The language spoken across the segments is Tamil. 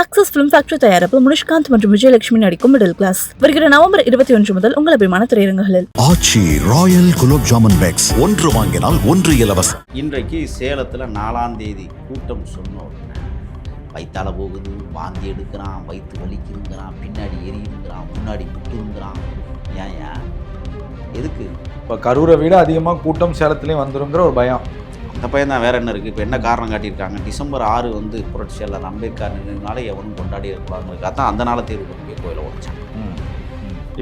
ஆக்சஸ் பிலிம் ஃபேக்டரி தயாரிப்பு முனிஷ்காந்த் மற்றும் விஜயலட்சுமி நடிக்கும் மிடில் கிளாஸ் வருகிற நவம்பர் இருபத்தி ஒன்று முதல் உங்கள் அபிமான திரையரங்குகளில். ஆச்சி ராயல் குலோப் ஜாமுன் பேக்ஸ் ஒன்று வாங்கினால் ஒன்று இலவசம். இன்றைக்கு சேலத்தில் நாலாம் தேதி கூட்டம் சொன்ன உடனே வயிற்றால போகுது வாந்தி எடுக்கிறான் வயிற்று வலிக்குதுங்கிறான் பின்னாடி எரியுதுங்கிறான் முன்னாடி குத்துங்கிறான் ஏன் ஏன்? எதுக்கு? இப்போ கரூரை விட அதிகமாக கூட்டம் சேலத்துலேயும் வந்துருங்கிற ஒரு பயம். அந்த பையன் தான் வேற என்ன இருக்குது இப்போ என்ன காரணம் காட்டியிருக்காங்க? டிசம்பர் ஆறு வந்து புரட்சியாளர் அம்பேத்கர் நினைவுனால எவனும் கொண்டாடி இருக்கக்கூடாதுங்கிறதுக்காக தான் அந்த நாளை தேர்வு போய் கோயிலை உடைச்சாங்க.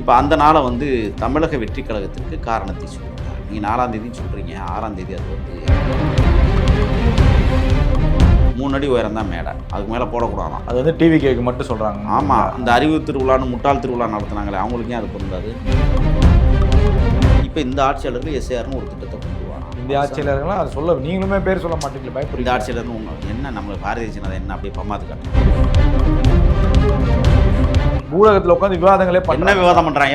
இப்போ அந்த நாளை வந்து தமிழக வெற்றி கழகத்திற்கு காரணத்தை சொல்லுறாங்க நீங்கள் நாலாம் தேதி சொல்கிறீங்க ஆறாம் தேதி அது வந்து மூணு அடி உயரம் தான் மேடை. அதுக்கு மேலே போடக்கூடாதான். அது வந்து டிவி கேக்கு மட்டும் சொல்கிறாங்க ஆமாம் அந்த அறிவு திருவிழான்னு முட்டாள் திருவிழா நடத்துனாங்களே அவங்களுக்கு அது பொருந்தாது. இப்போ இந்த ஆட்சியாளர்கள் எஸ்ஏஆர்னு ஒரு திட்டத்தை இந்த ஆட்சியாளர்கள்லாம் அது சொல்ல நீங்களுமே பேர் சொல்ல மாட்டீங்களே இந்த பயப்படுறீங்க ஆட்சியாளர்னு ஒன்று என்ன நம்மளுக்கு பாரதிய ஜனதா என்ன அப்படியே பம்மாத்து ஊடகத்தில் உட்காந்து விவாதங்களே பண்ண விவாதம் பண்றான்?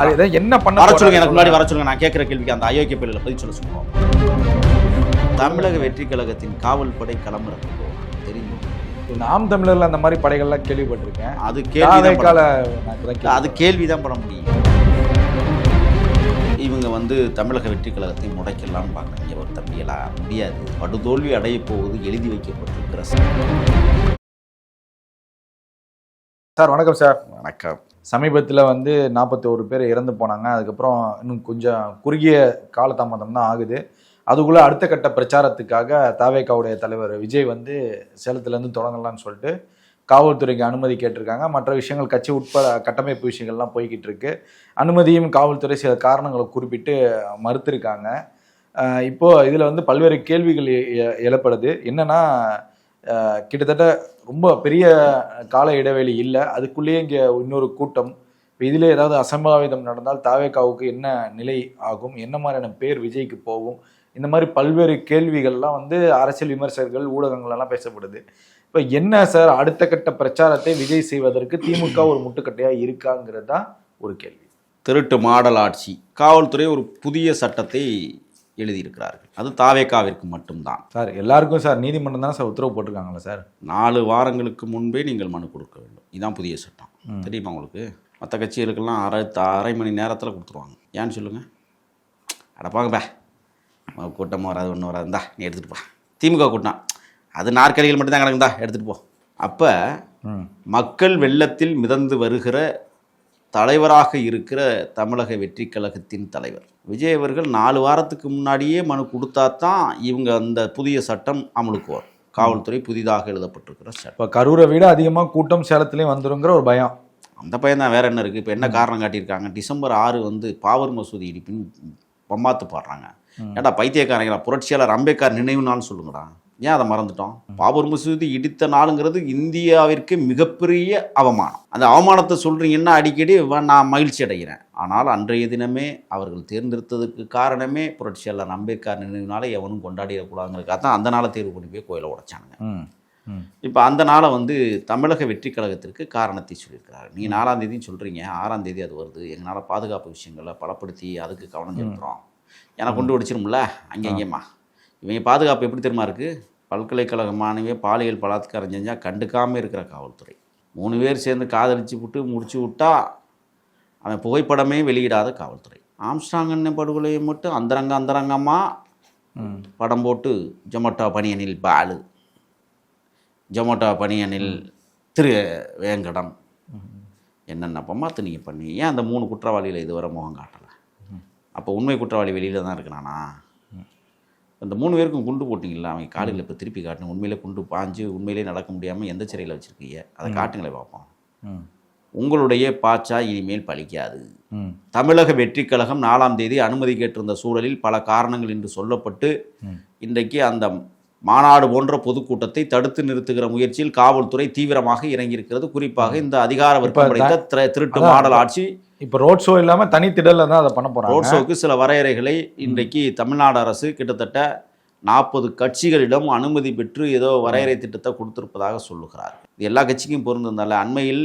அது என்ன பண்ண வர சொல்லுங்க எனக்கு முன்னாடி வர சொல்லுங்க. நான் கேட்குற கேள்விக்கு அந்த அயோக்கிய பிள்ளைகளை பதில் சொல்ல சொல்லுவோம் தமிழக வெற்றி கழகத்தின் காவல் படை களமிறக்கு தெரியும்? நாம் தமிழர்ல அந்த மாதிரி படைகள்லாம் கேள்விப்பட்டிருக்கேன். அது கேள்வி அது கேள்வி தான் பண்ண முடியும். இவங்க வந்து தமிழக வெற்றி கழகத்தை முடக்கிடலாம்னு பார்க்குறாங்க. ஒரு தம்பியெல்லாம் முடியாது. படுதோல்வி அடைய போவது எழுதி வைக்கப்பட்டிருக்கிற சார் வணக்கம் சார். வணக்கம். சமீபத்தில் வந்து நாற்பத்தி ஒரு பேர் இறந்து போனாங்க. அதுக்கப்புறம் இன்னும் கொஞ்சம் குறுகிய காலதாமதம் தான் ஆகுது. அதுக்குள்ளே அடுத்த கட்ட பிரச்சாரத்துக்காக தாவேக்காவுடைய தலைவர் விஜய் வந்து சேலத்துலேருந்து தொடங்கலாம்னு சொல்லிட்டு காவல்துறைக்கு அனுமதி கேட்டிருக்காங்க. மற்ற விஷயங்கள் கட்சி உட்பட கட்டமைப்பு விஷயங்கள்லாம் போய்கிட்டு இருக்கு. அனுமதியும் காவல்துறை சில காரணங்களை குறிப்பிட்டு மறுத்திருக்காங்க. இப்போது இப்போ இதில் வந்து பல்வேறு கேள்விகள் எ- எழப்படுது என்னன்னா கிட்டத்தட்ட ரொம்ப பெரிய கால இடைவெளி இல்லை. அதுக்குள்ளேயே இங்கே இன்னொரு கூட்டம். இப்போ இதில் ஏதாவது அசம்பாவிதம் நடந்தால் தாவேக்காவுக்கு என்ன நிலை ஆகும்? என்ன மாதிரியான பேர் விஜய்க்கு போகும்? இந்த மாதிரி பல்வேறு கேள்விகள்லாம் வந்து அரசியல் விமர்சகர்கள் ஊடகங்கள்லாம் பேசப்படுது. இப்போ என்ன சார் அடுத்த கட்ட பிரச்சாரத்தை விஜய் செய்வதற்கு திமுக ஒரு முட்டுக்கட்டையாக இருக்காங்கிறது தான் ஒரு கேள்வி. திருட்டு மாடல் ஆட்சி. காவல்துறை ஒரு புதிய சட்டத்தை எழுதியிருக்கிறார்கள். அது தாவேக்காவிற்கு மட்டும்தான். சார் எல்லாருக்கும் சார் நீதிமன்றம் தான் சார் உத்தரவு போட்டிருக்காங்களா சார்? நாலு வாரங்களுக்கு முன்பே நீங்கள் மனு கொடுக்க வேண்டும். இதுதான் புதிய சட்டம். தெரியுமா உங்களுக்கு? மற்ற கட்சிகளுக்கெல்லாம் அரை அரை மணி நேரத்தில் கொடுத்துருவாங்க. ஏன்னு சொல்லுங்கள் அடப்பாங்க பே கூட்டமாக வராது ஒன்றும் வராது. இந்தா நீ எடுத்துகிட்டு போ. திமுக கூட்டம். அது நாற்காலிகள் மட்டும்தான் கிடக்குதா? எடுத்துகிட்டு போ. அப்போ மக்கள் வெள்ளத்தில் மிதந்து வருகிற தலைவராக இருக்கிற தமிழக வெற்றி கழகத்தின் தலைவர். விஜய் அவர்கள் நாலு வாரத்துக்கு முன்னாடியே மனு கொடுத்தா தான் இவங்க அந்த புதிய சட்டம் அமலுக்கு வரும் காவல்துறை புதிதாக எழுதப்பட்டிருக்கிற சட்டம். இப்போ கரூரை விட அதிகமாக கூட்டம் சேலத்துலேயும் வந்துருங்கிற ஒரு பயம். அந்த பையன் தான் வேற என்ன இருக்குது இப்போ என்ன காரணம் காட்டியிருக்காங்க? டிசம்பர் ஆறு வந்து பாவர் மசூதி இடிப்பின் பம்மாத்து பாடுறாங்க. ஏடா பைத்தியக்காரங்களா? புரட்சியாளர் அம்பேத்கர் நினைவு நாள் சொல்லுங்கடா. ஏன் அதை மறந்துட்டோம்? பாபர் மசூதி இடித்த நாளுங்கிறது இந்தியாவிற்கு மிகப்பெரிய அவமானம். அந்த அவமானத்தை சொல்கிறீங்கன்னா அடிக்கடி நான் மகிழ்ச்சி அடைகிறேன். ஆனால் அன்றைய தினமே அவர்கள் தேர்ந்தெடுத்ததுக்கு காரணமே புரட்சியாளர் அம்பேத்கர் நினைவுனால எவனும் கொண்டாடிடக்கூடாதுங்கிறதுக்காக தான் அந்த நாளை தேர்வு பண்ணி போய் கோயிலை உடைச்சானுங்க. ம் இப்போ அந்த நாளை வந்து தமிழக வெற்றி கழகத்திற்கு காரணத்தை சொல்லியிருக்கிறாரு. நீங்கள் நாலாம் தேதியும் சொல்கிறீங்க ஆறாம் தேதி அது வருது. எங்களால் பாதுகாப்பு விஷயங்களை பலப்படுத்தி அதுக்கு கவனம் செலுத்துகிறோம் எனக்கு கொண்டு வடிச்சிரும்ல அங்கே இங்கேம்மா. இவங்க பாதுகாப்பு எப்படி தெரியுமா இருக்குது பல்கலைக்கழக மாணவியை பாலியல் பலாத்காரம் செஞ்சால் கண்டுக்காமல் இருக்கிற காவல்துறை. மூணு பேர் சேர்ந்து காதலிச்சு விட்டு முடிச்சு விட்டா அவன் புகைப்படமே வெளியிடாத காவல்துறை. ஆம்ஸ்டாங் அண்ணன் படுகொலையை மட்டும் அந்தரங்க அந்தரங்கமாக படம் போட்டு ஜொமேட்டோ பனியனில் பாலு ஜொமேட்டோ பனியனில் திரு வேங்கடம். என்னென்ன பம்மாத்து நீங்கள் பண்ணி ஏன் அந்த மூணு குற்றவாளிகளை இதுவரை முகம் காட்டலை? அப்போ உண்மை குற்றவாளி வெளியில் தான் இருக்கிறானா? அந்த மூணு பேருக்கும் குண்டு போட்டிங்களா அவங்க காலையில் இப்போ திருப்பி காட்டணும். உண்மையிலே குண்டு பாஞ்சு உண்மையிலே நடக்க முடியாமல் எந்த சிறையில் வச்சுருக்கீங்க? அதை காட்டுங்களே பார்ப்போம் உங்களுடைய பாச்சா இனிமேல் பலிக்காது தமிழக வெற்றி கழகம் நாலாம் தேதி அனுமதி கேட்டிருந்த சூழலில் பல காரணங்கள் என்று சொல்லப்பட்டு. இன்றைக்கு அந்த மாநாடு போன்ற பொதுக்கூட்டத்தை தடுத்து நிறுத்துகிற முயற்சியில் காவல்துறை தீவிரமாக இறங்கியிருக்கிறது. குறிப்பாக இந்த அதிகார திர- திருட்டு மாடல் ஆட்சி இப்போ ரோட் ஷோ இல்லாமல் தனித்திடலில் தான் அதை பண்ண போகிறாங்க ரோட் ஷோக்கு சில வரையறைகளை இன்றைக்கு தமிழ்நாடு அரசு கிட்டத்தட்ட நாற்பது கட்சிகளிடம் அனுமதி பெற்று ஏதோ வரையறை திட்டத்தை கொடுத்திருப்பதாக சொல்லுகிறார். இது எல்லா கட்சிக்கும் பொருந்திருந்தால அண்மையில்.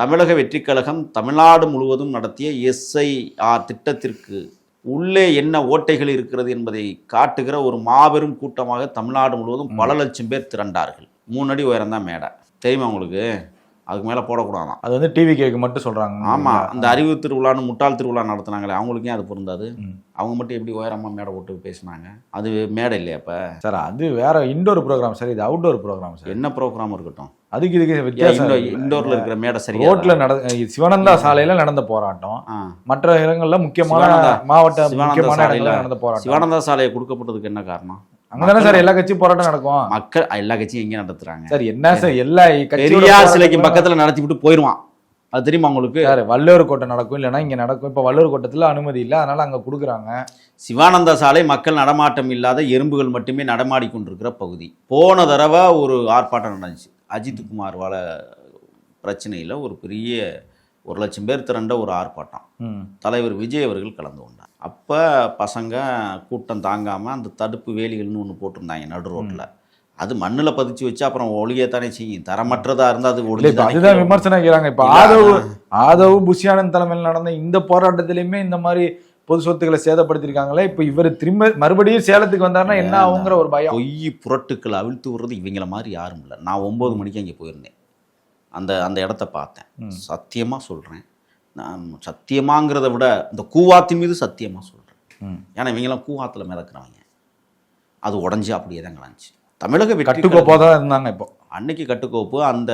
தமிழக வெற்றிக் கழகம் தமிழ்நாடு முழுவதும் நடத்திய எஸ்ஐஆர் திட்டத்திற்கு உள்ளே என்ன ஓட்டைகள் இருக்கிறது என்பதை காட்டுகிற ஒரு மாபெரும் கூட்டமாக தமிழ்நாடு முழுவதும் பல லட்சம் பேர் திரண்டார்கள். மூணு அடி உயரம் தான் மேடை. தெரியுமா உங்களுக்கு? அதுக்கு மேலே போடக்கூடாதான். அது வந்து டிவி கேக்கு மட்டும் சொல்றாங்க. ஆமாம் அந்த அறிவு திருவிழான்னு முட்டாள் திருவிழா நடத்துனாங்களே அவங்களுக்கு ஏன் அது பொருந்தாது. அவங்க மட்டும் எப்படி உயரமா மேடை போட்டு பேசுனாங்க? அது மேடை இல்லையா அப்போ? சார் அது வேற இன்டோர் ப்ரோக்ராம் சார் இது அவுட்டோர் ப்ரோக்ராம் சார். என்ன ப்ரோக்ராம் இருக்கட்டும்? அதுக்கு இதுக்கு வித்தியாசம். இண்டோரில் இருக்கிற மேடை சரியா ரோட்ல நட சிவானந்தா சாலையில நடந்த போராட்டம். மற்ற இடங்கள்ல முக்கியமான மாவட்ட சிவானந்தா முக்கியமான நடந்த போராட்டம். சிவானந்தா சாலையை கொடுக்கப்பட்டதுக்கு என்ன காரணம்? அங்கதானே சார் எல்லா கட்சி போராட்டம் நடக்கும். மக்கள் எல்லா கட்சியும் எங்கே நடத்துறாங்க. சார் என்ன சார் எல்லா பெரியார் சிலைக்கு பக்கத்துல நடத்தி விட்டு போயிடுவான். அது தெரியுமா உங்களுக்கு? சார் வள்ளுவர் கோட்டை நடக்கும் இல்லைன்னா இங்க நடக்கும். இப்ப வள்ளுவர் கோட்டத்துல அனுமதி இல்ல அதனால அங்க குடுக்குறாங்க. சிவானந்தா சாலை மக்கள் நடமாட்டம் இல்லாத எறும்புகள் மட்டுமே நடமாடி கொண்டிருக்கிற பகுதி. போன தடவை ஒரு ஆர்ப்பாட்டம் நடந்துச்சு. அஜித் குமார் வாழ பிரச்சனையில் ஒரு பெரிய ஒரு லட்சம் பேர் திரண்ட ஒரு ஆர்ப்பாட்டம். தலைவர் விஜய் அவர்கள் கலந்து கொண்டார். அப்போ பசங்க கூட்டம் தாங்காமல் அந்த தடுப்பு வேலிகள்னு ஒன்று போட்டிருந்தாங்க நடு ரோட்டில் அது மண்ணில் பதிச்சு வச்சு அப்புறம் ஒளியத்தானே செய்யும். தரமற்றதாக இருந்தால் அது தானே அதுதான் விமர்சனம் வைக்கிறாங்க இப்ப ஆதவ். ஆதவ் புஷியானந்த் தலைமையில் நடந்த இந்த போராட்டத்திலயுமே இந்த மாதிரி பொது சொத்துக்களை சேதப்படுத்திருக்காங்களே இப்ப இவர் திரும்ப மறுபடியும் சேலத்துக்கு வந்தாருன்னா என்ன ஆகுங்கிற ஒரு பயம். பொய் புரட்டுக்களை அவிழ்த்து விடுறது இவங்கள மாதிரி யாரும் இல்லை. நான் ஒம்பது மணிக்கு அங்கே போயிருந்தேன். அந்த அந்த இடத்த பார்த்தேன். சத்தியமாக சொல்கிறேன் நான் சத்தியமாங்கிறத விட இந்த கூவாத்தின் மீது சத்தியமாக சொல்கிறேன். ஏன்னா இவங்கெல்லாம் கூவாத்தில் மிதக்கிறவங்க. அது உடஞ்சி அப்படியே தான் கிடந்துச்சு தமிழக வெற்றி கட்டுக்கோப்பா கழகம் தான் இருந்தாங்க இப்போ. அன்னைக்கு கட்டுக்கோப்பு அந்த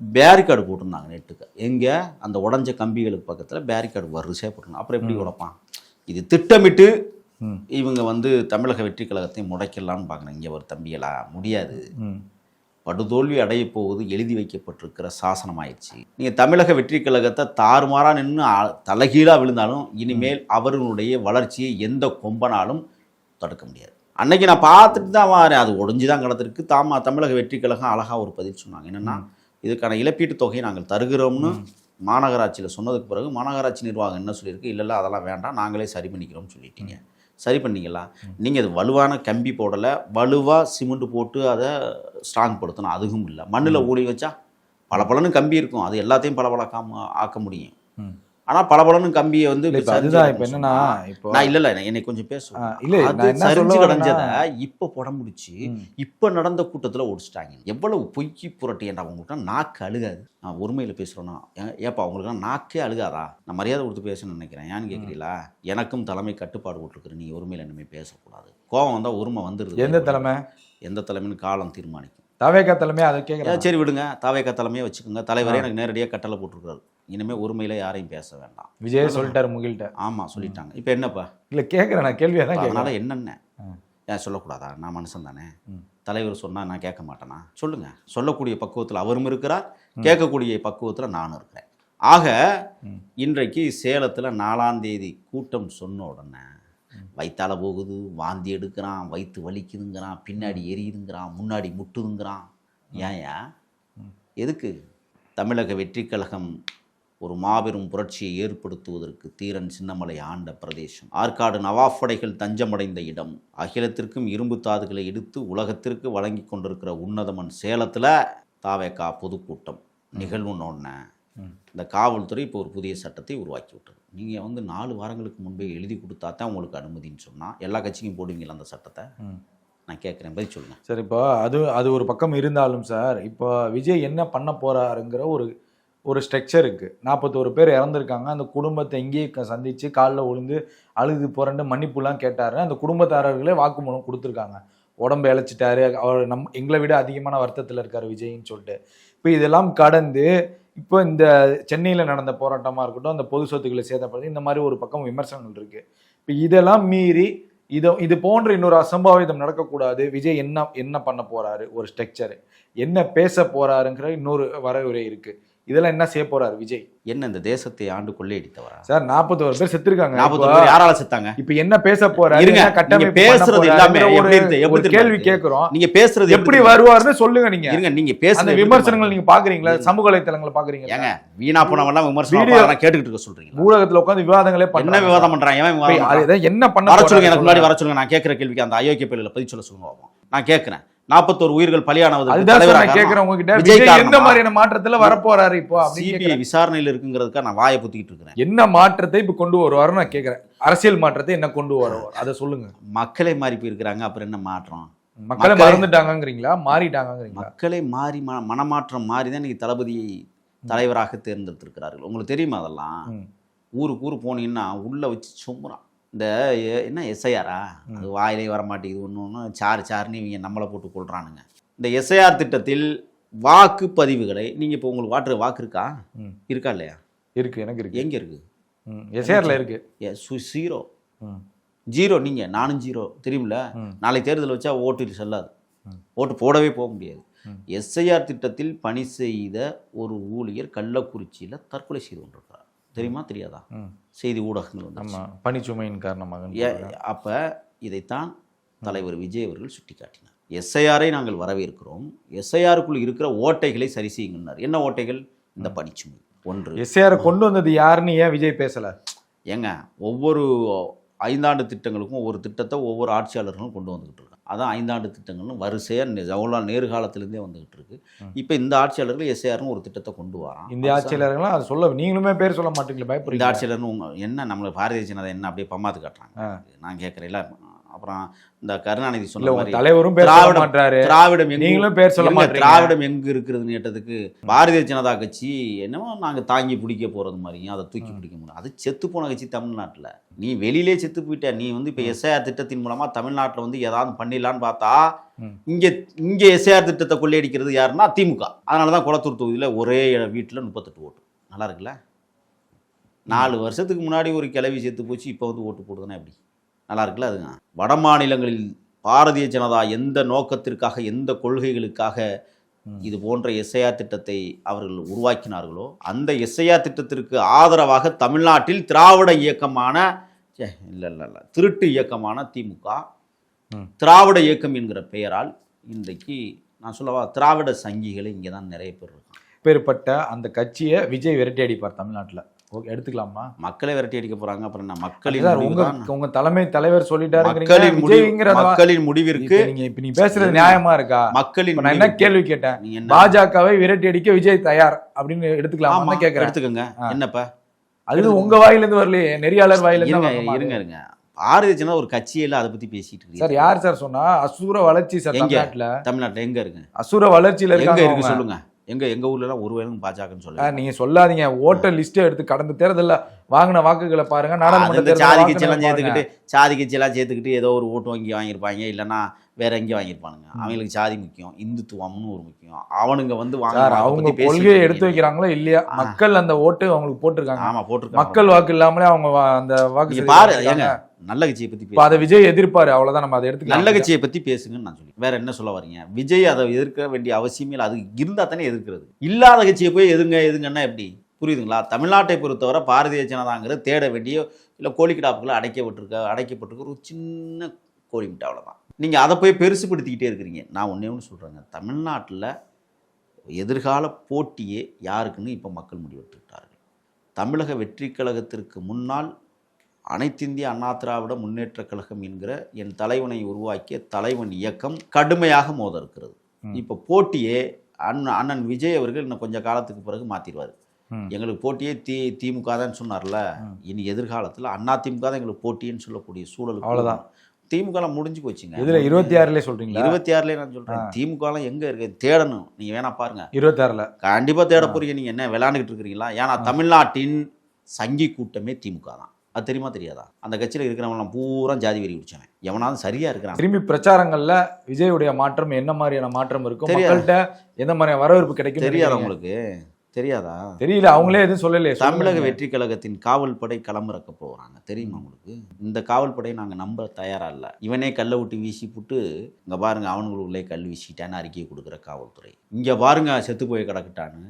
பேரிகார்டு போட்டிருந்தாங்க நெட்டுக்கு எங்கே? அந்த உடஞ்ச கம்பிகளுக்கு பக்கத்தில் பேரிகார்டு வரிசையாக போட்டிருந்தாங்க. அப்புறம் எப்படி உடைப்பான்? இது திட்டமிட்டு. இவங்க வந்து தமிழக வெற்றி கழகத்தை முடைக்கலாம்னு பார்க்குறேன் இங்கே ஒரு தம்பிகளா முடியாது. படுதோல்வி அடைய போவது எழுதி வைக்கப்பட்டிருக்கிற சாசனம் ஆயிடுச்சு நீங்கள் தமிழக வெற்றி கழகத்தை தாறுமாறா நின்று தலைகீழாக விழுந்தாலும் இனிமேல் அவர்களுடைய வளர்ச்சியை எந்த கொம்பனாலும் தடுக்க முடியாது. அன்னைக்கு நான் பார்த்துட்டு தான் வரேன். அது ஒடிஞ்சு தான் கிடந்திருக்கு தாமா தமிழக வெற்றி கழகம் அழகாக ஒரு பதில் சொன்னாங்க. என்னென்னா இதுக்கான இழப்பீட்டுத் தொகையை நாங்கள் தருகிறோம்னு மாநகராட்சியில் சொன்னதுக்கு பிறகு மாநகராட்சி நிர்வாகம் என்ன சொல்லியிருக்கு? இல்லைல்ல இல்லை அதெல்லாம் வேண்டாம். நாங்களே சரி பண்ணிக்கிறோம்னு சொல்லிட்டீங்க. சரி பண்ணீங்களா? நீங்கள் அது வலுவான கம்பி போடலை. வலுவாக சிமெண்ட் போட்டு அதை ஸ்ட்ராங் படுத்தணும் அதுவும் இல்லை. மண்ணில் ஊடி வச்சா பளபளன்னு கம்பி இருக்கும். அது எல்லாத்தையும் பளபளக்காம ஆக்க முடியும். ஆனால் பளபளன்னு கம்பியை வந்து அதுதான் இப்ப என்னன்னா இப்போ நான் இல்லை இல்லை என்னை கொஞ்சம் பேசுவேன் இல்ல சரிஞ்சு கிடஞ்சதை இப்போ புடம் முடிச்சு. இப்போ நடந்த கூட்டத்தில் ஒடிச்சிட்டாங்க. எவ்வளவு பொய்க்கி புரட்டி ஏன்டா அவங்கள்ட்ட நாக்கு அழுகாது. நான் ஒருமையில் பேசுகிறேன்னா ஏப்பா அவங்களுக்குலாம் நாக்கே அழுகாதா? நான் மரியாதை கொடுத்து பேசணும்னு நினைக்கிறேன். ஏன்னு கேட்குறீங்களா எனக்கும் தலைமை கட்டுப்பாடு போட்டுருக்குற நீ ஒருமையில் இனிமே பேசக்கூடாது. கோவம் வந்தால் உரிமை வந்துடுது. எந்த தலைமை? எந்த தலைமைன்னு காலம் தீர்மானிக்கும். தவேகா தலைமை அதை கேட்கறேன் சரி விடுங்க. தாவேக்கா தலைமையை வச்சுக்கோங்க. தலைவரே எனக்கு நேரடியாக கட்டளை போட்டிருக்காரு. இனிமேல் உரிமையில் யாரையும் பேச வேண்டாம். விஜய் சொல்லிட்டாரு முகில்கிட்ட. ஆமாம் சொல்லிட்டாங்க. இப்போ என்னப்பா? இல்ல கேட்கறேன் நான் கேள்வியா தான் அதனால என்னென்ன. ஏன் சொல்லக்கூடாதா? நான் மனுஷன் தானே. தலைவர் சொன்னா நான் கேட்க மாட்டேனா? சொல்லுங்க. சொல்லக்கூடிய பக்குவத்தில் அவரும் இருக்கிறார். கேட்கக்கூடிய பக்குவத்தில் நானும் இருக்கிறேன். ஆக. இன்றைக்கு சேலத்தில் நாலாம் தேதி கூட்டம் சொன்ன உடனே வயித்தால போகுது வாந்தி எடுக்கிறான் வயிற்று வலிக்குதுங்கிறான் பின்னாடி எரியுதுங்கிறான் முன்னாடி முட்டுதுங்கிறான். ஏன்யா? எதுக்கு? தமிழக வெற்றி கழகம் ஒரு மாபெரும் புரட்சியை ஏற்படுத்துவதற்கு தீரன் சின்னமலை ஆண்ட பிரதேசம். ஆற்காடு நவாப் படைகள் தஞ்சமடைந்த இடம். அகிலத்திற்கும் இரும்பு தாதுகளை எடுத்து உலகத்திற்கு வழங்கி கொண்டிருக்கிற உன்னதமன் சேலத்தில் தாவேக்கா பொதுக்கூட்டம். நிகழ்வுன்னு ஒன்று இந்த காவல்துறை இப்போ ஒரு புதிய சட்டத்தை உருவாக்கி விட்டது நீங்கள் வந்து நாலு வாரங்களுக்கு முன்பே எழுதி கொடுத்தா தான் உங்களுக்கு அனுமதின்னு சொன்னால் எல்லா கட்சிக்கும் போடுவீங்களா அந்த சட்டத்தை. நான் கேட்குறேன் பதில் சொல்லுங்கள் சரி இப்போ அது அது ஒரு பக்கம் இருந்தாலும் சார் இப்போ விஜய் என்ன பண்ண போறாருங்கிற ஒரு ஒரு ஸ்ட்ரக்சர் இருக்கு. நாற்பத்தோரு பேர் இறந்துருக்காங்க அந்த குடும்பத்தை இங்கேயே க- சந்திச்சு காலில் விழுந்து அழுது புரண்டு மன்னிப்புலாம் கேட்டாரு அந்த குடும்பத்தாரர்களே வாக்குமூலம் கொடுத்துருக்காங்க. உடம்பு இழைச்சிட்டாரு அவர் நம் எங்களை விட அதிகமான வருத்தத்தில் இருக்காரு விஜய்ன்னு சொல்லிட்டு. இப்போ இதெல்லாம் கடந்து இப்போ இந்த சென்னையில் நடந்த போராட்டமாக இருக்கட்டும் அந்த பொது சொத்துக்களை சேதப்படுத்தி இந்த மாதிரி ஒரு பக்கம் விமர்சனங்கள் இருக்குது இப்போ இதெல்லாம் மீறி இதை இது போன்ற இன்னொரு அசம்பாவிதம் நடக்கக்கூடாது. விஜய் என்ன என்ன பண்ண போகிறாரு ஒரு ஸ்ட்ரக்சரு என்ன பேச போகிறாருங்கிற இன்னொரு வரையுறை இருக்குது இதெல்லாம் என்ன செய்ய போறாரு விஜய்? என்ன இந்த தேசத்தை ஆண்டு கொள்ளையடித்தவரா சார் நாற்பத்தோரு பேர் செத்துருக்காங்க. இப்போ- பேர் யாரால செத்தாங்க? இப்ப என்ன பேச போறாரு? இருங்க, என்ன பண்ண பேசுறது எல்லாமே ஒரு- எப்படி ஒரு கேள்வி? கேக்குறோம் நீங்க பேசுறது எப்படி? வருவாருன்னு சொல்லுங்க நீங்க. இருங்க நீங்க எப்படி விமர்சனங்கள்? நீங்க பாக்குறீங்களா? சமூக வலைத்தளங்களை பாக்குறீங்களா? ஏங்க வீணா போனவெல்லாம் விமர்சனம் பண்ணா கேட்டுக்கிட்டு இருக்க சொல்றீங்க ஊடகத்துல உட்கார்ந்து விவாதங்களே என்ன பண்றாங்க. விவாதம் பண்றான்? இதை என்ன பண்ண வர சொல்லுங்க எனக்கு முன்னாடி. வர சொல்லுங்க. நான் கேட்கிற கேள்விக்கு அந்த அயோக்கிய பேரில் பதில் சொல்ல சொல்லுங்க. நான் கேட்கிறேன் நாற்பத்தோரு உயிர்கள் பலியானது எந்த? மாதிரியான மாற்றத்துல வர போறாரு இப்போ சிபிஐ. விசாரணையில் இருக்குங்கிறதுக்காக நான் வாயை புத்திக்கிட்டு இருக்கிறேன். என்ன மாற்றத்தை இப்ப கொண்டு வருவாருன்னு நான் கேக்குறேன். அரசியல் மாற்றத்தை என்ன கொண்டு வருவார்? அதை சொல்லுங்க. மக்களே மாறி போயிருக்கிறாங்க அப்புறம் என்ன மாற்றம்? மக்களை மறந்துட்டாங்கங்கிறீங்களா? மாறிட்டாங்கங்கிறீங்களா? மக்களை மாறி மனமாற்றம் மாறி தான் இன்னைக்கு தளபதியை தலைவராக தேர்ந்தெடுத்திருக்கிறார்கள். உங்களுக்கு தெரியுமா அதெல்லாம். ஊருக்கு ஊர் போனீங்கன்னா உள்ளே வச்சு சும்முறான் இந்த என்ன எஸ்ஐஆரா அது வாயிலே வர மாட்டேங்குது ஒன்று ஒன்று சாறு சாருன்னு இவங்க நம்மளை போட்டு கொள்றானுங்க இந்த எஸ்ஐஆர் திட்டத்தில் வாக்குப்பதிவுகளை நீங்கள் இப்போ உங்களுக்கு வாட்டு வாக்கு இருக்கா. இருக்கா இல்லையா? இருக்கு எனக்கு இருக்கு. எங்கே இருக்குது எஸ்ஏஆர்ல இருக்கு. ஏ சு ஜீரோ. ஜீரோ நீங்கள் நானும் ஜீரோ தெரியுமில்ல. நாளை தேர்தல் வச்சா ஓட்டு செல்லாது. ஓட்டு போடவே போக முடியாது. எஸ்ஐஆர் திட்டத்தில் பணி செய்த ஒரு ஊழியர் கள்ளக்குறிச்சியில் தற்கொலை செய்து கொண்டிருக்கிறார் தெரியுமா? தெரியாதா. செய்தி ஊடகங்கள் வந்து ஆமா பனிச்சுமையின் காரணமாக அப்போ இதைத்தான் தலைவர் விஜய் அவர்கள் சுட்டிக்காட்டினார். எஸ்ஐஆரை நாங்கள் வரவேற்கிறோம். எஸ்ஐஆருக்குள் இருக்கிற ஓட்டைகளை சரி செய்யுங்கன்னார். என்ன ஓட்டைகள்? இந்த பணிச்சுமை ஒன்று. எஸ்ஏஆர் கொண்டு வந்தது யாருன்னு ஏன் விஜய் பேசல? ஏங்க ஒவ்வொரு ஐந்தாண்டு திட்டங்களுக்கும் ஒவ்வொரு திட்டத்தை ஒவ்வொரு ஆட்சியாளர்களும் கொண்டு வந்துக்கிட்டு இருக்காங்க. அதான் ஐந்தாண்டு திட்டங்கள்னு வரிசையாக ஜவஹர்லால் நேரு காலத்திலேருந்தே வந்துகிட்டு இருக்கு. இப்போ இந்த ஆட்சியாளர்கள் எஸ்ஏஆர்னு ஒரு திட்டத்தை கொண்டு வரான். இந்த ஆட்சியாளர்கள்லாம் அது சொல்ல நீங்களுமே பேர் சொல்ல மாட்டீங்களா இந்த பயப்படுறீங்க ஆட்சியாளர்னு உங்க என்ன நம்மளை பாரதிய ஜனதா என்ன அப்படியே பம்மாத்து காட்டுறாங்க. நான் கேட்குறேன்ல அப்புறம் இந்த கருணாநிதி சொன்ன மாதிரி தலைவரும் திராவிடம் நீங்களும் பேர் சொல்ல. திராவிடம் எங்க இருக்குதுன்னு கேட்டதுக்கு பாரதிய ஜனதா கட்சி என்னமோ நாங்க தாங்கி பிடிக்க போறது மாதிரியும் அதை தூக்கி பிடிக்க முடியும். அது செத்து போன கட்சி தமிழ்நாட்டுல. நீ வெளியிலே செத்து போயிட்ட. நீ வந்து இப்ப எஸ்ஐஆர் திட்டத்தின் மூலமா தமிழ்நாட்டுல வந்து ஏதாவது பண்ணிடலான்னு பார்த்தா. இங்க இங்க எஸ்ஐஆர் திட்டத்தை கொள்ளையடிக்கிறது யாருன்னா திமுக. அதனாலதான் குளத்தூர் தொகுதியில ஒரே வீட்டுல முப்பத்தெட்டு ஓட்டு. நல்லா இருக்குல்ல? நாலு வருஷத்துக்கு முன்னாடி ஒரு கிளவி செத்து போச்சு இப்போ வந்து ஓட்டு போடுதுன்னா எப்படி? நல்லா இருக்குல்ல அதுங்க வட மாநிலங்களில் பாரதிய ஜனதா எந்த நோக்கத்திற்காக எந்த கொள்கைகளுக்காக. இது போன்ற எஸ்ஐஆர் திட்டத்தை அவர்கள் உருவாக்கினார்களோ அந்த எஸ்ஐஆர் திட்டத்திற்கு ஆதரவாக தமிழ்நாட்டில் திராவிட இயக்கமான இல்ல இல்ல இல்ல திருட்டு இயக்கமான திமுக. திராவிட இயக்கம் என்கிற பெயரால் இன்றைக்கு நான் சொல்லவா திராவிட சங்கிகளை இங்கே தான் நிறைய பேர் இருக்காங்க பேர்பட்ட அந்த கட்சியை விஜய் விரட்டி அடிப்பார் தமிழ்நாட்டுல ஓகே எடுத்துக்கலாமா? மக்களை விரட்டி அடிக்க போறாங்க. அப்புறம் என்ன மக்களின் உங்க. உங்க தலைமை தலைவர் சொல்லிட்டாருங்கிறீங்க மக்களின் முடிவிற்கு நீங்க இப்ப நீ பேசுறது நியாயமா இருக்கா? மக்களின் நான் என்ன கேள்வி கேட்டேன்? பாஜகவை விரட்டி அடிக்க விஜய் தயார் அப்படின்னு எடுத்துக்கலாமா கேக்குறேன். எடுத்துக்கங்க. என்னப்பா? அது உங்க வாயில இருந்து வரலையே நெறியாளர் வாயில இருந்து இருங்க? இருங்க. இருங்க ஜனதா ஒரு கட்சியில அதை பத்தி பேசிட்டு இருக்கு சார் யார் சார் சொன்னா? அசுர வளர்ச்சி சார்? தமிழ்நாட்டுல. தமிழ்நாட்டுல எங்க இருக்கு? அசுர வளர்ச்சியில எங்க இருக்கு. சொல்லுங்க. எங்க எங்க ஊர்ல எல்லாம் ஒரு வேலும் பாஜகன்னு சொல்லுங்க நீங்க சொல்லாதீங்க. ஓட்டர் லிஸ்ட் எடுத்து கடந்த. தேர்தல்ல வாங்கின வாக்குகளை பாருங்க நாடாளுமன்ற சாதி வாக்குகளை கட்சி எல்லாம் பாருங்க. சேர்த்துக்கிட்டு சாதி கட்சி எல்லாம் சேர்த்துக்கிட்டு ஏதோ ஒரு ஓட்டு வங்கி வாங்கியிருப்பாங்க இல்லைன்னா வேற எங்கேயும் வாங்கியிருப்பானுங்க. அவங்களுக்கு சாதி முக்கியம் இந்துத்துவம்னு ஒரு முக்கியம். அவனுங்க வந்து அவங்க கொள்கையை எடுத்து. வைக்கிறாங்களோ இல்லையா. மக்கள் அந்த ஓட்டு அவங்களுக்கு போட்டிருக்காங்க. ஆமா போட்டிருக்காங்க. மக்கள் வாக்கு இல்லாமலே அவங்க அந்த வாக்கு பாரு நல்ல கட்சியை பத்தி அதை விஜய் எதிர்ப்பாரு அவ்வளவுதான் நம்ம அதை எடுத்துக்கலாம். நல்ல கட்சியை பத்தி பேசுங்கன்னு நான் சொல்லி வேற என்ன சொல்ல வரீங்க? விஜய் அதை எதிர்க்க வேண்டிய அவசியமே இல்லை. அது இருந்தா தானே எதிர்க்கிறது. இல்லாத கட்சியை போய் எதுங்க எதுங்கன்னா எப்படி? புரியுதுங்களா? தமிழ்நாட்டை பொறுத்தவரை பாரதிய ஜனதாங்கிறது தேட வேண்டிய இல்லை கோழிக்கிடாப்புகளை அடைக்கப்பட்டிருக்க அடைக்கப்பட்டிருக்க ஒரு சின்ன கோழி மிட்டை அவ்வளோதான் நீங்கள் அதை போய் பெருசுப்படுத்திக்கிட்டே இருக்கிறீங்க. நான் ஒன்றே ஒன்று சொல்கிறேங்க தமிழ்நாட்டில் எதிர்கால போட்டியே யாருக்குன்னு இப்போ மக்கள் முடிவெடுத்துக்கிட்டார்கள் தமிழக வெற்றி கழகத்திற்கு முன்னால் அனைத்திந்திய அண்ணா திராவிட முன்னேற்றக் கழகம் என்கிற என் தலைவனை உருவாக்கிய தலைவன் இயக்கம் கடுமையாக மோத இருக்கிறது. இப்போ போட்டியே அண்ணன் அண்ணன் விஜய் அவர்கள் இன்னும் கொஞ்சம் காலத்துக்கு பிறகு மாற்றிடுவார். எங்களுக்கு போட்டியே தி திமுக தான் சொன்னார்ல. இனி எதிர்காலத்தில் அண்ணா திமுக தான் எங்களுக்கு போட்டின்னு சொல்லக்கூடிய சூழல் அவ்வளவுதான். திமுக லாம் முடிஞ்சு போச்சுங்க. இதுல இருபத்தி ஆறுலயே சொல்றீங்களா? இருபத்தி ஆறுலயே நான் சொல்றேன். திமுக லாம் எங்க இருக்கு? தேடணும். நீங்க வேணா பாருங்க. இருபத்தி ஆறுல கண்டிப்பா தேட போறீங்க. நீங்க என்ன விளையாண்டுட்டு இருக்கிறீங்களா? ஏன்னா தமிழ்நாட்டின் சங்கி கூட்டமே திமுக தான். அது தெரியுமா தெரியாதா? அந்த கட்சியில இருக்கிறவங்க பூரா ஜாதி வெறி குடிச்சவன். எவனாவது சரியா இருக்கிறான். திரும்பி பிரச்சாரங்கள்ல விஜயுடைய மாற்றம் என்ன மாதிரியான மாற்றம் இருக்கும். மக்கள்கிட்ட எந்த மாதிரியான வரவேற்பு கிடைக்கும் தெரியாதா? உங்களுக்கு. தெரியாதா? தெரியல அவங்களே எதுவும் சொல்லலையே தமிழக. வெற்றி கழகத்தின் காவல் படை களமிறக்க போகிறாங்க தெரியுமா உங்களுக்கு? இந்த காவல் படையை நாங்கள் நம்ப தயாரா இல்ல இவனே கல்லை விட்டு வீசி புட்டு இங்க பாருங்க அவனுங்களுக்குள்ளே கல் வீசிட்டான்னு அறிக்கையை கொடுக்குற காவல்துறை. இங்க பாருங்க செத்து போய் கிடக்குட்டான்னு.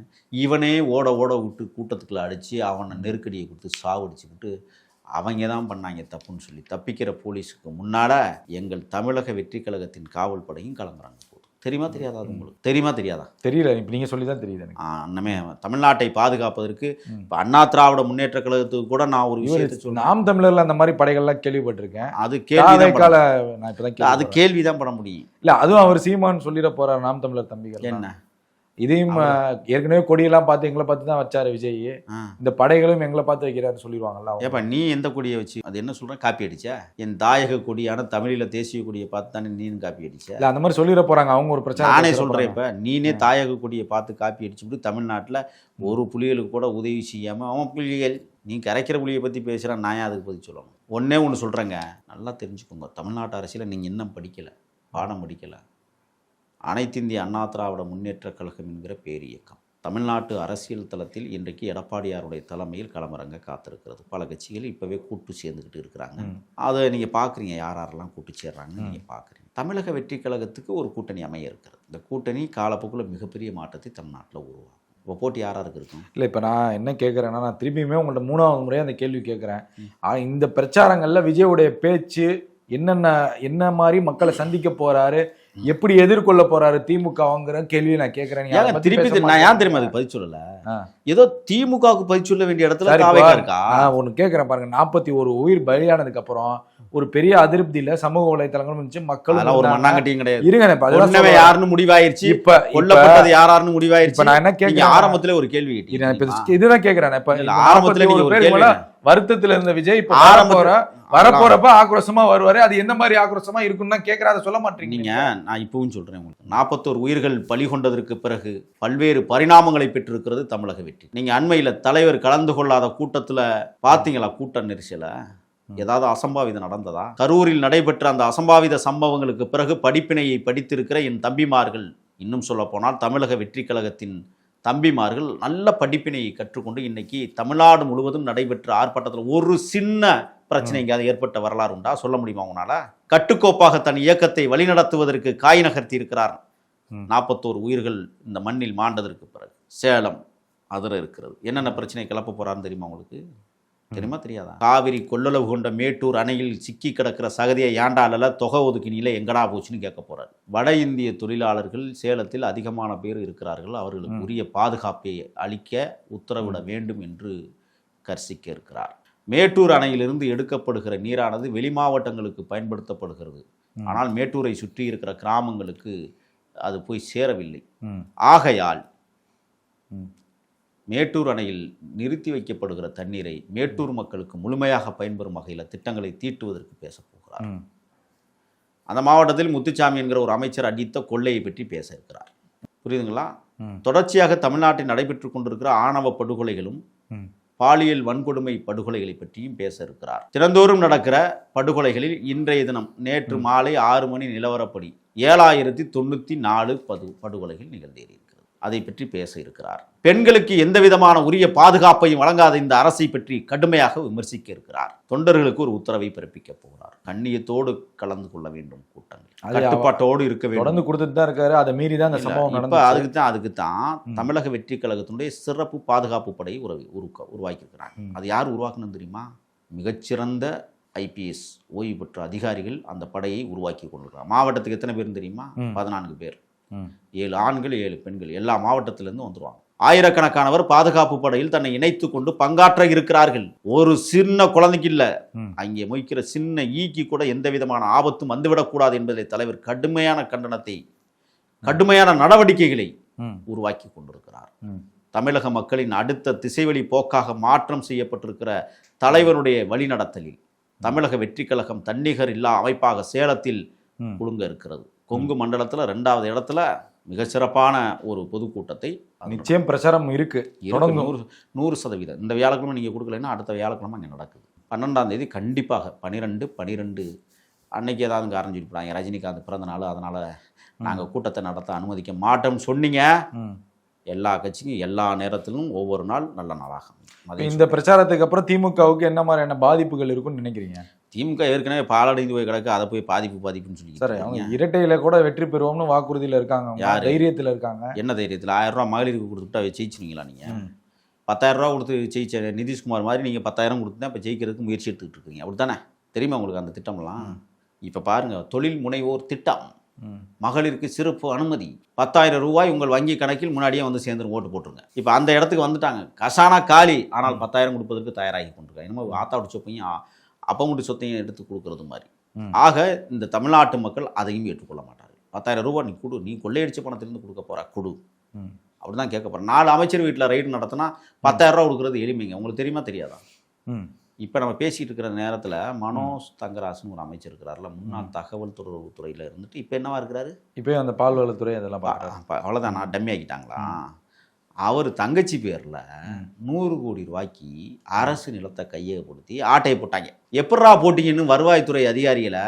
இவனே ஓட ஓட விட்டு கூட்டத்துக்குள்ள அடிச்சு அவனை நெருக்கடியை கொடுத்து சாவடிச்சு விட்டு அவங்க தான் பண்ணாங்க தப்புன்னு சொல்லி தப்பிக்கிற போலீஸுக்கு முன்னால எங்கள் தமிழக வெற்றி கழகத்தின் காவல் படையும் கிளம்புறாங்க தெரியுமா தெரியாதா அது உங்களுக்கு? தெரியுமா தெரியாதா? தெரியல. இப்ப நீங்க சொல்லி தான் தெரியுது எனக்கு. அண்ணமே தமிழ்நாட்டை பாதுகாப்பதற்கு. இப்போ அண்ணா திராவிட முன்னேற்ற கழகத்துக்கு கூட நான் ஒரு விஷயத்தை சொல்றேன். நாம் தமிழர்ல அந்த மாதிரி படைகள்லாம் கேள்விப்பட்டிருக்கேன். அது கேள்வி நான் இப்பதான் அது கேள்வி தான் பண்ண முடியும். இல்ல அதுவும் அவர் சீமான் சொல்லிட போறார் நாம் தமிழர் தம்பிகள் என்ன? இதையும் ஏற்கனவே கொடியெல்லாம் பார்த்து எங்களை பார்த்து தான் வச்சாரு விஜய். இந்த படைகளும் எங்களை பார்த்து வைக்கிறாரு சொல்லிடுவாங்கல்ல. ஏப்பா நீ எந்த கொடியை வச்சு அது என்ன சொல்ற? காப்பி அடிச்ச? என் தாயக கொடியான தமிழில தேசிய கொடியை பார்த்து தானே நீனும் காப்பி அடிச்ச? இல்ல அந்த மாதிரி சொல்லிட போறாங்க. அவங்க ஒரு பிரச்சனை நானே சொல்றேன் இப்ப நீனே தாயக கொடியை பார்த்து காப்பி அடிச்சுட்டு தமிழ்நாட்டுல ஒரு புலிகளுக்கு கூட உதவி செய்யாம அவன் புலிகள் நீ கரைக்கிற புலியை பத்தி பேசுறான் நான் அதுக்கு பதில் சொல்லணும்? ஒண்ணே ஒன்று சொல்றேங்க. நல்லா தெரிஞ்சுக்கோங்க. தமிழ்நாட்டு அரசியல நீங்க இன்னும் படிக்கல பாடம் படிக்கல. அனைத்து இந்திய அண்ணா திராவிட முன்னேற்றக் கழகம் என்கிற பேரியக்கம். தமிழ்நாட்டு அரசியல் தளத்தில் இன்றைக்கு எடப்பாடியாருடைய தலைமையில் களமிறங்க காத்திருக்கிறது. பல கட்சிகள் இப்போவே கூட்டு சேர்ந்துக்கிட்டு இருக்கிறாங்க. அதை நீங்கள் பார்க்குறீங்க யார் யாரெல்லாம் கூட்டு சேர்றாங்கன்னு நீங்கள் பார்க்குறீங்க தமிழக வெற்றி கழகத்துக்கு ஒரு கூட்டணி அமைய இருக்கிறது. இந்த கூட்டணி காலப்போக்கில் மிகப்பெரிய மாற்றத்தை தமிழ்நாட்டில் உருவாகும் இப்போ போட்டி யார் யாருக்கு இருக்கும்? இல்ல இப்ப நான் என்ன கேட்கறேன்னா நான் திருப்பியுமே உங்கள்ட்ட மூணாவது முறையா அந்த கேள்வி கேட்கறேன் இந்த பிரச்சாரங்கள்ல விஜயோடைய பேச்சு என்னென்ன என்ன மாதிரி மக்களை சந்திக்க போறாரு எப்படி எதிர்கொள்ள போறாரு திமுகங்கிற கேள்வியை நான் கேட்கறேன். திருப்பி நான் ஏன். தெரியுமா அதுக்கு பதில் சொல்லல. ஏதோ திமுகவுக்கு பதில் சொல்ல வேண்டிய இடத்துல இருக்கா? ஒண்ணு கேட்கறேன் பாருங்க. நாற்பத்தி ஒரு உயிர் பலியானதுக்கு அப்புறம் ஒரு பெரிய அதிருப்தியில சமூக வலைத்தளங்களும் இருந்துச்சு அதெல்லாம் ஒரு. மண்ணாங்கட்டியும் கிடையாது. இருங்க. யாருன்னு முடிவாயிருச்சு. இப்ப கொல்லப்பட்டது யாராருன்னு முடிவாயிருச்சு. நான் என்ன கேட்கிறேன் ஆரம்பத்துல ஒரு கேள்வி இதுதான் கேக்குறேன் இப்ப ஆரம்பத்துல 41 நீங்க ஒரு பேருக்கு கேள்வி மேல வருத்தத்துல இருந்த விஜய் இப்ப வரப்போற வரப்போறப்ப ஆக்ரோஷமா வருவாரு. அது எந்த மாதிரி ஆக்ரோஷமா இருக்கும்னு தான் அதை சொல்ல மாட்டீங்க. நீங்க நான் இப்பவும் சொல்றேன் உங்களுக்கு. நாற்பத்தோரு உயிர்கள் பலி கொண்டதற்கு பிறகு பல்வேறு பரிணாமங்களை பெற்றிருக்கிறது தமிழக வெற்றி. நீங்க அண்மையில தலைவர் கலந்து கொள்ளாத கூட்டத்துல பாத்தீங்களா? கூட்ட நெரிசல? ஏதாவது அசம்பாவிதம் நடந்ததா? கரூரில் நடைபெற்ற அந்த அசம்பாவித சம்பவங்களுக்கு பிறகு படிப்பினையை படித்திருக்கிற என் தம்பிமார்கள் இன்னும் சொல்ல போனால் தமிழக வெற்றி கழகத்தின் தம்பிமார்கள் நல்ல படிப்பினையை கற்றுக்கொண்டு இன்னைக்கு தமிழ்நாடு முழுவதும் நடைபெற்ற ஆர்ப்பாட்டத்தில் ஒரு சின்ன பிரச்சனை எங்கேயாவது ஏற்பட்ட வரலாறு உண்டா சொல்ல முடியுமா உங்களால கட்டுக்கோப்பாக தன் இயக்கத்தை வழிநடத்துவதற்கு காய் நகர்த்தி இருக்கிறார். நாற்பத்தோரு உயிர்கள் இந்த மண்ணில் மாண்டதற்கு பிறகு சேலம் அதில் இருக்கிறது. என்னென்ன பிரச்சனை கிளப்ப போறாருன்னு தெரியுமா உங்களுக்கு? தெரியுமா தெரியாதா? காவிரி கொள்ளளவு கொண்ட மேட்டூர் அணையில் சிக்கி கிடக்கிற சகதியை ஏண்டால தொகை ஒதுக்கினில எங்கடா போச்சுன்னு கேட்க போறாரு. வட இந்திய தொழிலாளர்கள் சேலத்தில் அதிகமான பேர் இருக்கிறார்கள். அவர்களுக்கு உரிய பாதுகாப்பை அளிக்க உத்தரவிட வேண்டும் என்று கர்சிக்க இருக்கிறார் மேட்டூர் அணையிலிருந்து எடுக்கப்படுகிற நீரானது வெளி மாவட்டங்களுக்கு பயன்படுத்தப்படுகிறது. ஆனால் மேட்டூரை சுற்றி இருக்கிற கிராமங்களுக்கு அது போய் சேரவில்லை. ஆகையால். மேட்டூர் அணையில் நிறுத்தி வைக்கப்படுகிற தண்ணீரை மேட்டூர் மக்களுக்கு முழுமையாக பயன்பெறும் வகையில் திட்டங்களை தீட்டுவதற்கு பேசப் போகிறார் ம். அந்த மாவட்டத்தில் முத்துச்சாமி என்கிற ஒரு அமைச்சர் அடித்த கொள்ளையை பற்றி பேச இருக்கிறார் புரியுதுங்களா. தொடர்ச்சியாக தமிழ்நாட்டில் நடைபெற்று கொண்டிருக்கிற ஆணவ படுகொலைகளும். பாலியல் வன்கொடுமை படுகொலைகளை பற்றியும் பேச இருக்கிறார் தினந்தோறும் நடக்கிற படுகொலைகளில் இன்றைய தினம் நேற்று மாலை ஆறு மணி நிலவரப்படி ஏழாயிரத்தி தொண்ணூற்றி நாலு பது படுகொலைகள் நிகழ்ந்தேறியிருக்கிறது அதை பற்றி பேச இருக்கிறார். பெண்களுக்கு எந்த விதமான உரிய பாதுகாப்பையும் வழங்காத இந்த அரசை பற்றி கடுமையாக விமர்சிக்க இருக்கிறார். தொண்டர்களுக்கு ஒரு உத்தரவை பிறப்பிக்க போகிறார். கண்ணியத்தோடு கலந்து கொள்ள வேண்டும் கூட்டங்கள் கட்டுப்பாட்டோடு இருக்க வேண்டும். தொடர்ந்து கொடுத்துட்டு தான் இருக்காரு. அதை மீறி தான் அந்த இல்ல, சம்பவம் நடந்துச்சு. அதுக்கு தான் அதுக்கு தான். தமிழக வெற்றி கழகத்தினுடைய சிறப்பு பாதுகாப்பு படையை உருவ உருக்க உருவாக்கியிருக்கிறாங்க. அது யார் உருவாக்கணும் தெரியுமா? மிகச்சிறந்த ஐபிஎஸ் ஓய்வு பெற்ற அதிகாரிகள் அந்த படையை உருவாக்கி கொண்டிருக்கிறாங்க. மாவட்டத்துக்கு எத்தனை பேர் தெரியுமா. பதினான்கு பேர். ஏழு ஆண்கள் ஏழு பெண்கள் எல்லா மாவட்டத்திலிருந்து வந்துருவாங்க ஆயிரக்கணக்கானவர் பாதுகாப்பு படையில் தன்னை இணைத்து கொண்டு பங்காற்ற இருக்கிறார்கள் ஒரு சின்ன குழந்தைக்கு இல்ல. அங்கே மொய்க்கிற சின்ன ஈக்கி கூட எந்த விதமான ஆபத்தும் வந்துவிடக்கூடாது என்பதை தலைவர் கடுமையான கண்டனத்தை கடுமையான நடவடிக்கைகளை. உருவாக்கி கொண்டிருக்கிறார். தமிழக மக்களின் அடுத்த திசைவழி போக்காக மாற்றம் செய்யப்பட்டிருக்கிற தலைவருடைய வழிநடத்தலில் தமிழக வெற்றி கழகம் தன்னிகர் இல்லா அமைப்பாக சேலத்தில் ம். குலுங்க இருக்கிறது கொங்கு மண்டலத்தில் ரெண்டாவது இடத்துல மிக சிறப்பான ஒரு பொதுக்கூட்டத்தை நிச்சயம் பிரச்சாரம் இருக்கு. இருக்கு. தொடங்கும். நூறு நூறு சதவீதம். இந்த வியாழக்கிழமை நீங்கள் கொடுக்கலைன்னா அடுத்த வியாழக்கிழமை அங்கே நடக்குது. பன்னெண்டாம் தேதி கண்டிப்பாக பன்னிரெண்டு பன்னிரெண்டு அன்னைக்கு ஏதாவது காரணம் சொல்லிவிடாங்க ரஜினிகாந்த் பிறந்த நாள் அதனால் நாங்கள் கூட்டத்தை நடத்த அனுமதிக்க மாட்டோம்னு சொன்னீங்க. எல்லா கட்சிக்கும் எல்லா நேரத்திலும் ஒவ்வொரு நாள் நல்ல நாளாக அமையும். இப்ப அதை இந்த பிரச்சாரத்துக்கு அப்புறம் திமுகவுக்கு என்ன மாதிரியான பாதிப்புகள் இருக்கும்னு நினைக்கிறீங்க? திமுக ஏற்கனவே பாலடைந்து போய் கிடக்கு அதை போய் பாதிப்பு பாதிப்புன்னு சொல்லி சார் அவங்க இரட்டையில கூட வெற்றி பெறுவோம்னு வாக்குறுதியில இருக்காங்க. யாரு? தைரியத்துல இருக்காங்க. என்ன தைரியத்தில்? ஆயிரம் ரூபா மகளிருக்கு கொடுத்துட்டா ஜெயிச்சிருவீங்களா நீங்கள். பத்தாயிரம் ரூபா கொடுத்து ஜெயிச்ச நிதிஷ்குமார் மாதிரி நீங்கள் பத்தாயிரம் கொடுத்து தான் இப்போ ஜெயிக்கிறதுக்கு முயற்சி எடுத்துக்கிட்டு இருக்கீங்க. அப்படி தானே தெரியுமா உங்களுக்கு அந்த திட்டம்லாம்? இப்போ பாருங்கள் தொழில் முனைவோர் திட்டம். மகளிருக்கு சிறப்பு அனுமதி. பத்தாயிரம் ரூபாய் உங்கள் வங்கி கணக்கில் முன்னாடியே வந்து சேர்ந்து ஓட்டு போட்டுருங்க. இப்போ அந்த இடத்துக்கு வந்துட்டாங்க. கசானா காலி. ஆனால் பத்தாயிரம் கொடுப்பதற்கு தயாராகி கொண்டிருக்காங்க. என்னமோ ஆத்தாவோட சொப்பையும் அப்பங்குடி சொத்தையும் எடுத்து கொடுக்கறது மாதிரி. ஆக இந்த தமிழ்நாட்டு மக்கள் அதையும் ஏற்றுக்கொள்ள மாட்டார்கள். பத்தாயிரம் ரூபாய் நீ கொடு. நீ கொள்ளையடிச்ச பணத்திலிருந்து கொடுக்க போறா கொடு. அப்படி தான் கேட்க போகிறேன் நாலு அமைச்சர் வீட்டில் ரைடு நடத்தினா பத்தாயிரம் ரூபா கொடுக்குறது எளிமைங்க. உங்களுக்கு தெரியுமா தெரியாதா? இப்போ நம்ம பேசிகிட்டு இருக்கிற நேரத்தில் மனோஜ் தங்கராசன் ஒரு அமைச்சர் இருக்கிறார்ல முன்னாள் தகவல் துறையில் இருந்துட்டு இப்போ என்னவா இருக்கிறாரு? இப்போ அந்த பால்வளத்துறை அதெல்லாம் அவ்வளோதான் நான் டம்மி ஆக்கிட்டாங்களா? அவர் தங்கச்சி பேரில் நூறு கோடி ரூபாய்க்கு அரசு நிலத்தை கையகப்படுத்தி ஆட்டையை போட்டாங்க. எப்பட்றா போட்டீங்கன்னு வருவாய்த்துறை அதிகாரிகளை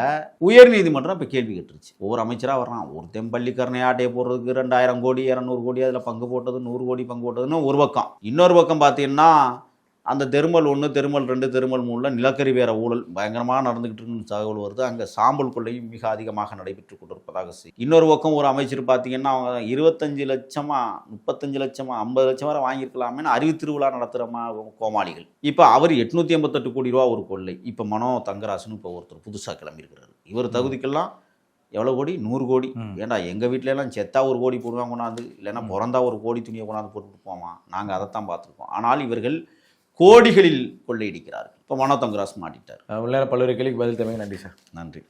உயர்நீதிமன்றம் இப்போ கேள்வி கேட்டுருச்சு. ஒவ்வொரு அமைச்சராக வர்றான். ஒருத்தன் பள்ளிக்கரணை ஆட்டையை போடுறதுக்கு ரெண்டாயிரம் கோடி இரநூறு கோடி அதில் பங்கு போட்டது நூறு கோடி பங்கு போட்டதுன்னு ஒரு பக்கம். இன்னொரு பக்கம் பார்த்தீங்கன்னா அந்த தெருமல் ஒன்று தெருமல் ரெண்டு தெருமல் மூணில் நிலக்கரி வேற ஊழல் பயங்கரமாக நடந்துக்கிட்டு இருக்குன்னு தகவல் வருது. அங்கே சாம்பல் கொள்ளையும் மிக அதிகமாக நடைபெற்று கொண்டிருப்பதாக செய்தி. இன்னொரு பக்கம் ஒரு அமைச்சர் பார்த்தீங்கன்னா அவங்க இருபத்தஞ்சு லட்சமா முப்பத்தஞ்சு லட்சமா ஐம்பது லட்சம் வரை வாங்கியிருக்கலாமேன்னு அறிவு திருவிழா நடத்துகிறமா கோமாளிகள். இப்போ அவர் எட்நூற்றி எண்பத்தெட்டு கோடி ரூபா ஒரு கொள்ளை. இப்போ மனோ தங்கராசன் இப்போ ஒருத்தர் புதுசாக கிளம்பியிருக்கிறாரு. இவர் தகுதிக்கெல்லாம் எவ்வளோ கோடி? நூறு கோடி. ஏன்டா எங்கள் வீட்ல எல்லாம் செத்தா ஒரு கோடி போடுவாங்க கொண்டாந்து இல்லைன்னா பிறந்தா ஒரு கோடி துணியை கொண்டாந்து போட்டுட்டு போவான். நாங்கள் அதைத்தான் பார்த்துருக்கோம். ஆனால் இவர்கள் கோடிகளில் கொள்ளையடிக்கிறார்கள். இப்போ மனோ தங்கராஸ் மாட்டிட்டார். உள்ளே பல்வேறு கேள்விக்கு பதில் தமைக்கு நன்றி சார். நன்றி.